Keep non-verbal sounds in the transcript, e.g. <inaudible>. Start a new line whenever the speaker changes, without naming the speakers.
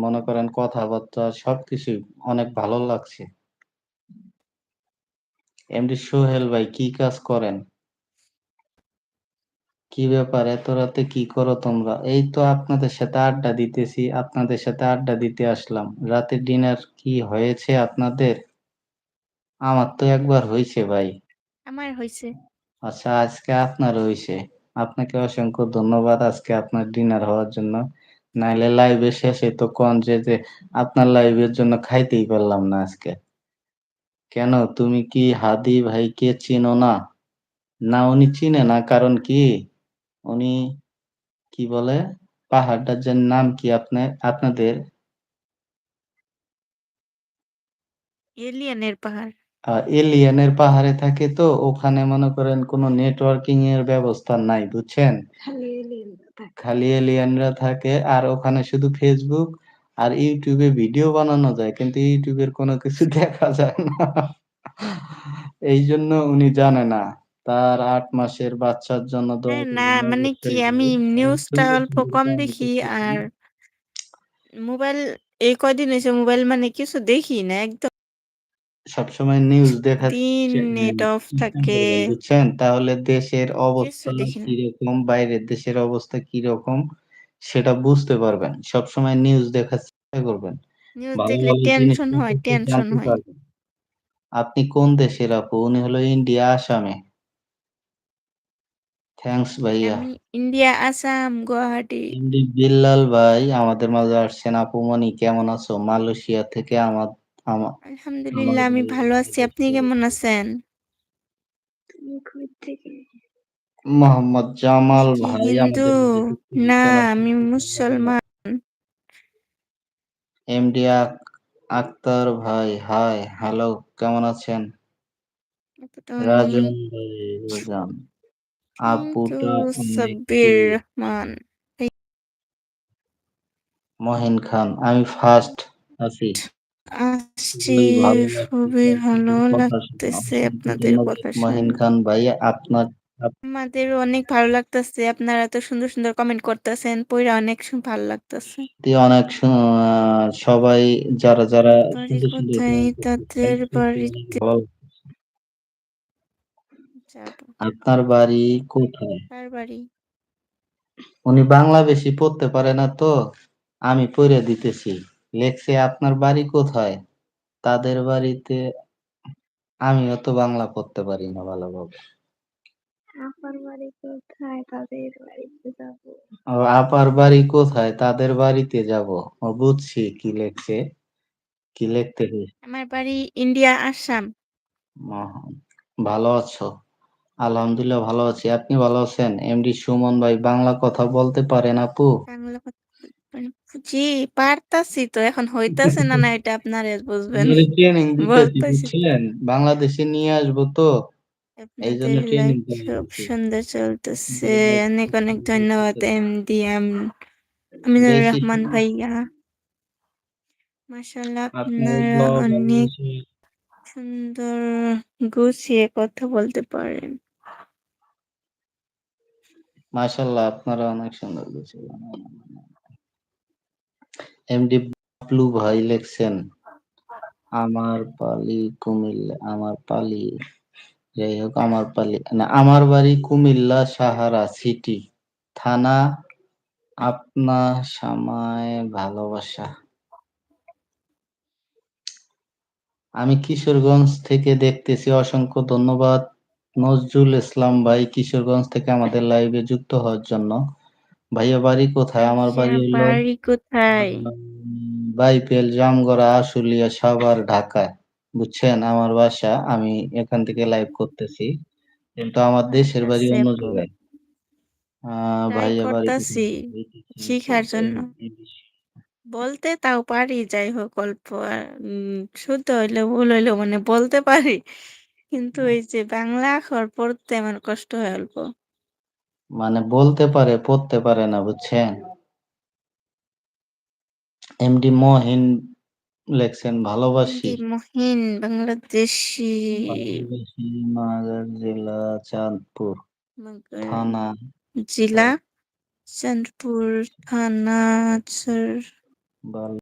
মনে করেন কথাবার্তা সবকিছুই অনেক ভালো লাগছে। এমডি সোহেল ভাই কি কাজ করেন? কি ব্যাপার এত রাতে কি করো তোমরা? এই তো আপনাদের সাথে আড্ডা দিতেছি, আপনাদের সাথে আড্ডা দিতে আসলাম। রাতের ডিনার কি হয়েছে আপনাদের? আমার তো একবার হইছে ভাই।
আমার হয়েছে
আচ্ছা আজকে আপনার হইছে। আপনাকে অসংখ্য ধন্যবাদ আজকে আপনার ডিনার হওয়ার জন্য। নাইলে লাইভের শেষে তো কন যে, যে আপনার লাইভের জন্য খাইতেই পারলাম না আজকে। কেন তুমি কি হাদী ভাইকে চিনো না? না উনি চিনে না কারণ কি? উনি কি বলে? পাহাড়টার যে নাম কি আপনে আপনাদের?
এলিয়েনের পাহাড়।
আ এলিয়েনের পাহাড়ে থাকে তো ওখানে মনে করেন কোনো নেটওয়ার্কিং এর ব্যবস্থা নাই, বুঝছেন?
খালি এলিয়েনরা থাকে।
খালি এলিয়েনরা থাকে আর ওখানে শুধু Facebook আর YouTube এ ভিডিও বানানো যায়। কিন্তু YouTube এর কোনো কিছু <laughs> দেখা যায় না। এইজন্য উনি জানে না। তার ৮ মাসের বাচ্চার জন্য দোয়া
না মানে কি আমি নিউজটা অল্প কম দেখি আর মোবাইল এই কয়দিন হইছে মোবাইল মানে কিছু দেখি না একদম।
সবসময় নিউজ
দিন
চে
নেট অফ থাকে।
বুঝছেন? তাহলে দেশের
কিছু
অবস্থা
দেখি না।
কীরকম, বাইরের দেশের অবস্থা কীরকম সেটা বুঝতে পারবেন। সবসময় নিউজ দেখার চেষ্টা করবেন।
নিউজ
ভালো,
দেখলে
ভালো জিনিস
টেনশন হয়,
সম্পর্কে
টেনশন
জানতে
হয়।
পারবেন। আপনি কোন দেশের আপু? উনি হলো ইন্ডিয়া, আসামে। থ্যাংকস ভাইয়া।
আমি ইন্ডিয়া, আসাম, গুয়াহাটি।
এমডি বিল্লাল ভাই আমাদের মাঝে আসছেন। আপু মনি কেমন আছো? মালয়েশিয়া থেকে আমা আমা
আলহামদুলিল্লাহ আমি ভালো আছি। আপনি কেমন আছেন?
মোহাম্মদ জামাল ভাই
হিন্দু?
আমাদের মাঝে
না আমি মুসলমান।
এমডি আক্তার ভাই হাই, হ্যালো কেমন আছেন?
আপনি
রাজন ভাই রাজন। অনেক
সাব্বির। রহমান।
মহিন খান আমি ফার্স্ট আছি। খুবই ভালো লাগতেছে আপনাদের কথা মহিন
শুনে।
খান ভাই আপনার আপ
আমাদেরও অনেক ভালো লাগতেছে। আপনারা এত সুন্দর, সুন্দর কমেন্ট করতেছেন। পইড়া অনেক সু ভালো লাগতেছে।
অনেক সু আ সবাই যারা, যারা
বাড়ি
সুন্দর, সুন্দর
কোথায়?
কমেন্ট করতেছে
তাদের বাড়িতে
ভালো
যাব।
আপনার বাড়ি কোথায়?
কার বাড়ি?
উনি বাংলা বেশি পড়তে পারে না তো, আমি পড়ে দিতেছি। লেখছে আপনার বাড়ি কোথায়? তাদের বাড়িতে আমিও তো বাংলা পড়তে পারি না ভালোভাবে।
আপার বাড়ি কোথায়? তাদের বাড়িতে যাব।
আপার বাড়ি কোথায়? তাদের বাড়িতে যাব। ও বুঝছি কি লেখছে। কি লিখতেছে।
আমার বাড়ি ইন্ডিয়া, আসাম।
ভালো আছো? আলহামদুলিল্লাহ ভালো আছি। আপনি ভালো আছেন? এমডি সুমন ভাই বাংলা কথা বলতে পারেন আপু?
বাংলা জি পারতাছি তো এখন হইতাছে না, না <laughs> এটা আপনারা বুঝবেন।
ট্রেনিং
বলতেছি।
বাংলাদেশে নিয়ে আসব তো। এইজন্য
আপনাদের
ট্রেনিং
খুব। সুন্দর চলতেছে। অনেক, অনেক ধন্যবাদ। এমডি আম আমিনুর রহমান ভাইয়া। মাশাআল্লাহ
আপনার
অনেক সুন্দর গুছিয়ে কথা বলতে পারেন।
মাশাআল্লাহ আপনারা অনেক সুন্দর গুছিয়ে এমডি বাবলু ভাই লেখছেন। আমার পালি কুমিল্লা, আমার পালি, যাই হোক, আমার পালি, না, আমার বাড়ি কুমিল্লা সাহারা সিটি। থানা আপনা সামায় ভালোবাসা। আমি কিশোরগঞ্জ থেকে দেখতেছি, অসংখ্য ধন্যবাদ। নজরুল ইসলাম ভাই কিশোরগঞ্জ থেকে আমাদের লাইভে যুক্ত হওয়ার জন্য। ভাইয়া বাড়ি কোথায়? আমার বাড়ি হলো
বাড়ি কোথায়?
বাইপেল, জামগড়া, আশুলিয়া, সাভার, ঢাকা বুঝছেন আমার বাসা। আমি এখান থেকে লাইভ করতেছি। কিন্তু আমার দেশের বাড়ি অন্য জায়গায়। ভাইয়া বাড়ি
করতাছি? শিখার জন্য। বলতে তাও পারি যাই হোক অল্প আর শুদ্ধ হইলেও ভুল হইলেও মানে বলতে পারি। কিন্তু এই যে বাংলা আখর পড়তে আমার কষ্ট হয় অল্প।
মানে বলতে পারে, পড়তে পারে না বুঝছেন? এমডি মহিন লেখছেন ভালোবাসি।
মহিন বাংলাদেশী।
মাদার জেলা চাঁদপুর।
মগর
থানা
জেলা চাঁদপুর থানা